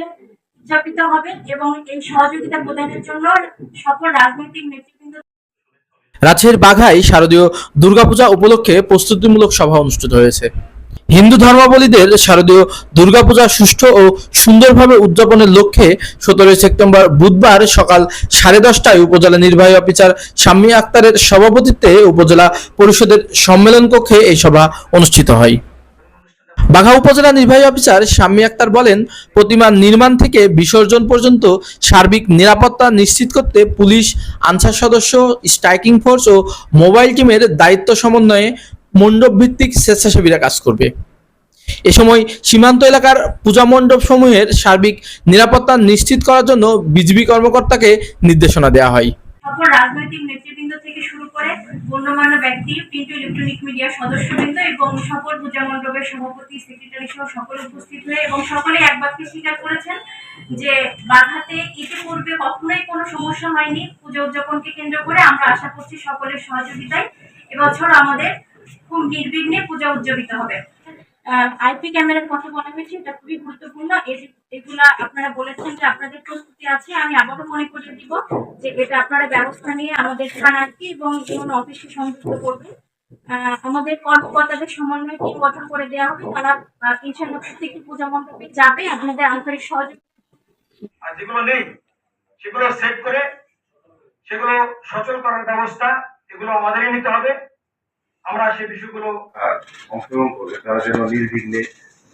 ভাবে উদযাপিত এবং এই সহযোগিতা প্রদানের জন্য সকল রাজনৈতিক নেতৃবৃন্দ রাজশাহীর বাঘায় শারদীয় দুর্গাপূজা উপলক্ষে প্রস্তুতিমূলক সভা অনুষ্ঠিত হয়েছে। হিন্দু ধর্মাবলীদের শারদীয় দুর্গাপূজা সুষ্ঠু ও সুন্দরভাবে উদযাপনের লক্ষ্যে সতেরোই সেপ্টেম্বর বুধবার সকাল সাড়ে দশটায় উপজেলা নির্বাহী অফিসার শাম্মী আক্তারের সভাপতিত্বে উপজেলা পরিষদের সম্মেলন কক্ষে এই সভা অনুষ্ঠিত হয়। বাঘা উপজেলা নির্বাহী অফিসার শাম্মী আক্তার বলেন প্রতিমা নির্মাণ থেকে বিসর্জন পর্যন্ত সার্বিক নিরাপত্তা নিশ্চিত করতে পুলিশ, আনসার সদস্য, স্ট্রাইকিং ফোর্স ও মোবাইল টিমের দায়িত্ব সমন্বয়ে মণ্ডপ ভিত্তিক স্বেচ্ছাসেবীরা কাজ করবে। এ সময় সীমান্ত এলাকার পূজা মণ্ডপ সমূহের সার্বিক নিরাপত্তা নিশ্চিত করার জন্য বিজিবি কর্মকর্তাকে নির্দেশনা দেওয়া হয়। রাজনৈতিক নেতৃবৃন্দ থেকে শুরু করে গণ্যমান্য ব্যক্তি প্রিন্ট ইলেকট্রনিক মিডিয়ার সদস্যবৃন্দ এবং সকল পূজা মণ্ডপের সভাপতি সেক্রেটারি সহ সকলে উপস্থিত হয়ে এবং সকলে এক বাক্যে স্বীকার করেছেন যে বাধাতে ইতিপূর্বে কখনোই কোনো সমস্যা হয়নি। পুজো উদযাপনকে কেন্দ্র করে আমরা আশা করছি সকলের সহযোগিতায় এবছর আমাদের খুব নির্বিঘ্নে পূজা উদযাপিত হবে। আইপি ক্যামেরার কথা বলা হয়েছে এটা খুবই গুরুত্বপূর্ণ। এগুলা আপনারা বলেছেন যে আপনাদের প্রস্তুতি আছে আমি আবারও মনে করিয়ে দিব যে এটা আপনারা ব্যবস্থা নিয়ে আমাদের থানাকে এবং বিভিন্ন অফিসকে সংযুক্ত করবেন। আমাদের কর্মকর্তাদের সমন্বয় টিম গঠন করে দেওয়া হবে। তারা আহ, ইনশাল্লাহ প্রত্যেকটি পূজা মণ্ডপে যাবে আপনাদের আন্তরিক সহযোগিতা। যেগুলো নেই সেগুলো সেট করে সেগুলো সচল করার ব্যবস্থা এগুলো আমাদেরই নিতে হবে। আমরা সেই বিষয়গুলো অংশগ্রহণ করবে। তারা যেন নির্বিঘ্নে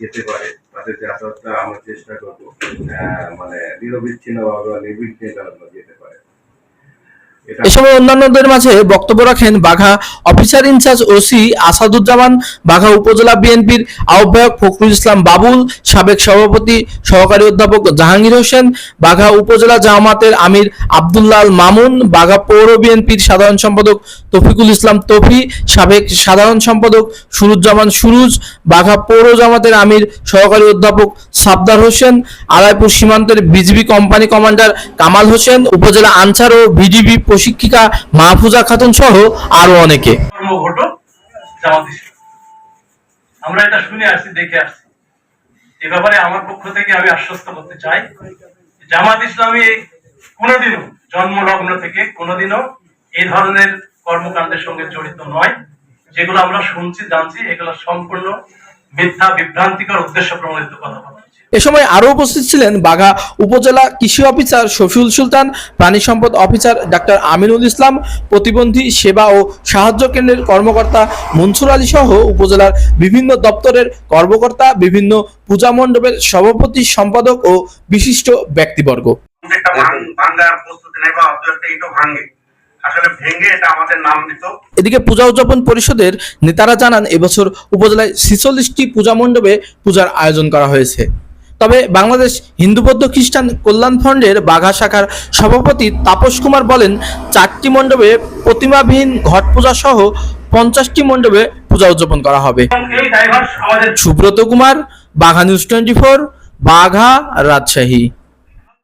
যেতে পারে। তাদের যাতায়াতটা আমরা চেষ্টা করব মানে নিরবিচ্ছিন্ন ভাবে নির্বিঘ্নে তারা যেতে এ সময় অন্যান্যদের মাঝে বক্তব্য রাখেন Bagha officer in charge OC Asaduzzaman, Bagha উপজেলা বিএনপির আহ্বায়ক ফখরুল ইসলাম বাবুল, সাবেক সভাপতি, সহকারী অধ্যাপক জাহাঙ্গীর হোসেন, বাঘা উপজেলা জামাতের আমির আব্দুল্লাহ আল মামুন, বাঘা পৌর বিএনপির সাধারণ সম্পাদক তফিকুল ইসলাম তফি, সাবেক সাধারণ সম্পাদক সুরুজ্জামান সুরুজ, বাঘা পৌর জামাতের আমির, সহকারী অধ্যাপক সাবদার হোসেন, আলাইপুর সীমান্তের BGB company commander Kamal Hossain, উপজেলা আনসার ও ভিডিবি প্রশিক্ষিকা মাহফুজা খাতুন সহ আরও অনেকে। আমরা এটা শুনে আসছি দেখে আসছি এ ব্যাপারে আমার পক্ষ থেকে আমি আশ্বস্ত করতে চাই জামাত ইসলামী কোনোদিনও জন্মলগ্ন থেকে কোনোদিনও এই ধরনের কর্মকাণ্ডের সঙ্গে জড়িত নয়। যেগুলো আমরা শুনছি, জানছি, এগুলো সম্পূর্ণ মিথ্যা, বিভ্রান্তিকর উদ্দেশ্য প্রণোদিত কথা এ সময় আরও উপস্থিত ছিলেন বাঘা উপজেলা কৃষি অফিসার শফিউল সুলতান প্রাণী সম্পদ অফিসার ডাক্তার আমিনুল ইসলাম প্রতিবন্ধী সেবা ও সাহায্য কেন্দ্রের কর্মকর্তা মনসুর আলী সহ উপজেলার বিভিন্ন দপ্তরের কর্মকর্তা বিভিন্ন পূজা মণ্ডপের সভাপতি সম্পাদক ও বিশিষ্ট ব্যক্তিবর্গ। আসলে ভেঙে এটা আমাদের নাম দিত। এদিকে পূজা উদযাপন পরিষদের নেতারা জানান এবছর উপজেলায় ছিচল্লিশটি পূজা মণ্ডপে পূজার আয়োজন করা হয়েছে। তবে বাংলাদেশ হিন্দু বৌদ্ধ খ্রিস্টান কল্যাণ ফন্ডের বাঘা শাখার সভাপতি তাপস কুমার বলেন, চারটি মণ্ডপে প্রতিমাবিহীন ঘট পূজা সহ পঞ্চাশটি মণ্ডপে পূজা উদযাপন করা হবে। Subrata Kumar, Bagha news twenty four, Bagha Rajshahi.